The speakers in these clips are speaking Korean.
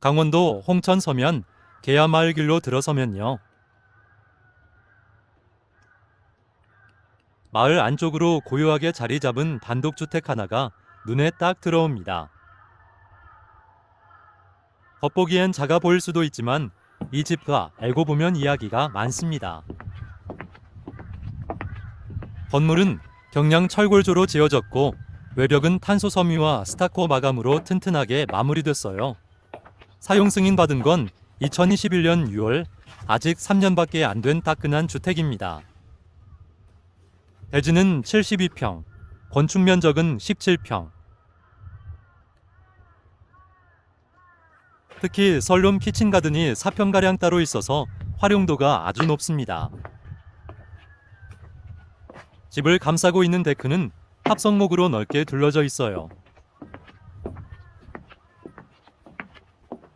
강원도 홍천 서면 계야마을 길로 들어서면요. 마을 안쪽으로 고요하게 자리 잡은 단독주택 하나가 눈에 딱 들어옵니다. 겉보기엔 작아 보일 수도 있지만 이 집과 알고 보면 이야기가 많습니다. 건물은 경량 철골조로 지어졌고 외벽은 탄소 섬유와 스타코 마감으로 튼튼하게 마무리됐어요. 사용 승인 받은 건 2021년 6월 아직 3년밖에 안 된 따끈한 주택입니다. 대지는 72평, 건축 면적은 17평. 특히 설룸 키친 가든이 4평가량 따로 있어서 활용도가 아주 높습니다. 집을 감싸고 있는 데크는 합성목으로 넓게 둘러져 있어요.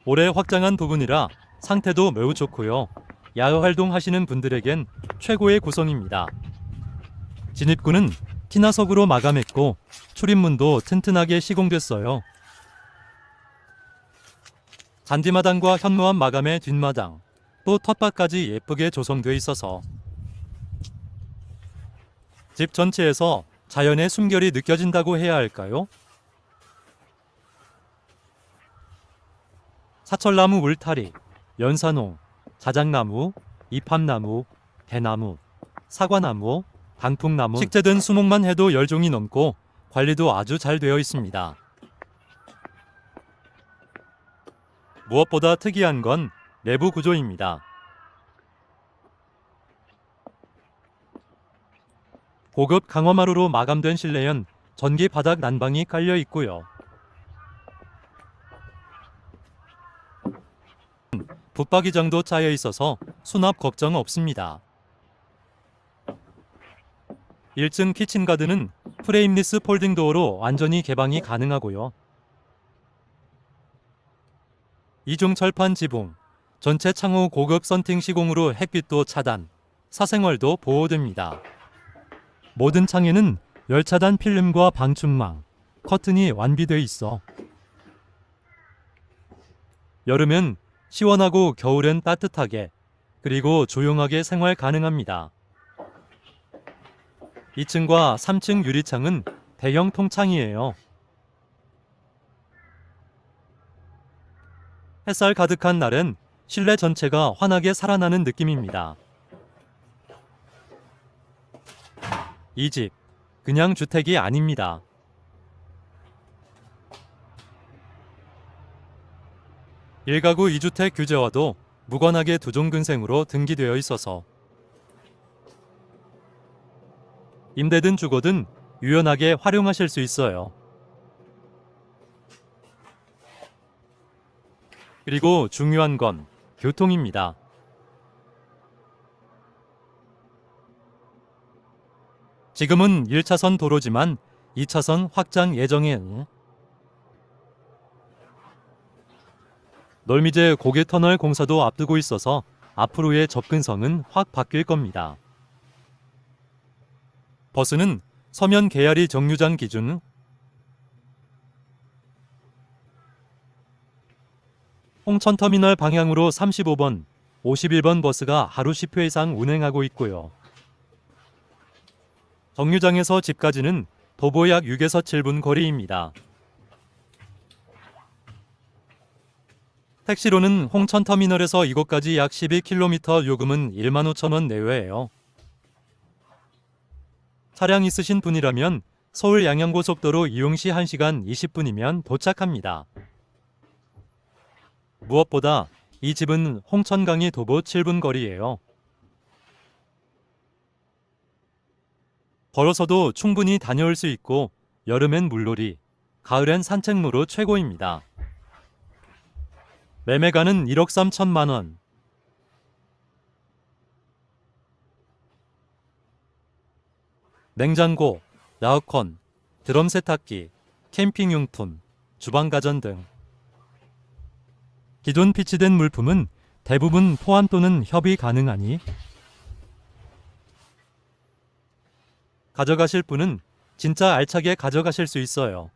올해 확장한 부분이라 상태도 매우 좋고요. 야외 활동하시는 분들에겐 최고의 구성입니다. 진입구는 키나석으로 마감했고 출입문도 튼튼하게 시공됐어요. 잔디마당과 현무암 마감의 뒷마당, 또 텃밭까지 예쁘게 조성돼 있어서 집 전체에서 자연의 숨결이 느껴진다고 해야 할까요? 사철나무 울타리, 연산홍, 자작나무, 이팝나무, 대나무, 사과나무, 단풍나무, 식재든 수목만 해도 10종이 넘고 관리도 아주 잘 되어 있습니다. 무엇보다 특이한 건 내부 구조입니다. 고급 강화마루로 마감된 실내엔 전기 바닥 난방이 깔려 있고요. 붙박이장도 짜여 있어서 수납 걱정 없습니다. 1층 키친 가드는 프레임리스 폴딩 도어로 완전히 개방이 가능하고요. 이중 철판 지붕, 전체 창호 고급 선팅 시공으로 햇빛도 차단, 사생활도 보호됩니다. 모든 창에는 열차단 필름과 방충망, 커튼이 완비돼 있어 여름엔 시원하고 겨울엔 따뜻하게 그리고 조용하게 생활 가능합니다. 2층과 3층 유리창은 대형 통창이에요. 햇살 가득한 날엔 실내 전체가 환하게 살아나는 느낌입니다. 이 집, 그냥 주택이 아닙니다. 일가구 2주택 규제와도 무관하게 두종근생으로 등기되어 있어서 임대든 주거든 유연하게 활용하실 수 있어요. 그리고 중요한 건 교통입니다. 지금은 1차선 도로지만 2차선 확장 예정이 놀미제 고개터널 공사도 앞두고 있어서 앞으로의 접근성은 확 바뀔 겁니다. 버스는 서면 개야리 정류장 기준 홍천터미널 방향으로 35번, 51번 버스가 하루 10회 이상 운행하고 있고요. 정류장에서 집까지는 도보 약 6에서 7분 거리입니다. 택시로는 홍천터미널에서 이곳까지 약 12km 요금은 1만 5천 원 내외예요. 차량 있으신 분이라면 서울 양양고속도로 이용 시 1시간 20분이면 도착합니다. 무엇보다 이 집은 홍천강이 도보 7분 거리예요. 걸어서도 충분히 다녀올 수 있고 여름엔 물놀이, 가을엔 산책로로 최고입니다. 매매가는 1억 3천만 원. 냉장고, 에어컨, 드럼 세탁기, 캠핑용품, 주방 가전 등 기존 피치된 물품은 대부분 포함 또는 협의 가능하니 가져가실 분은 진짜 알차게 가져가실 수 있어요.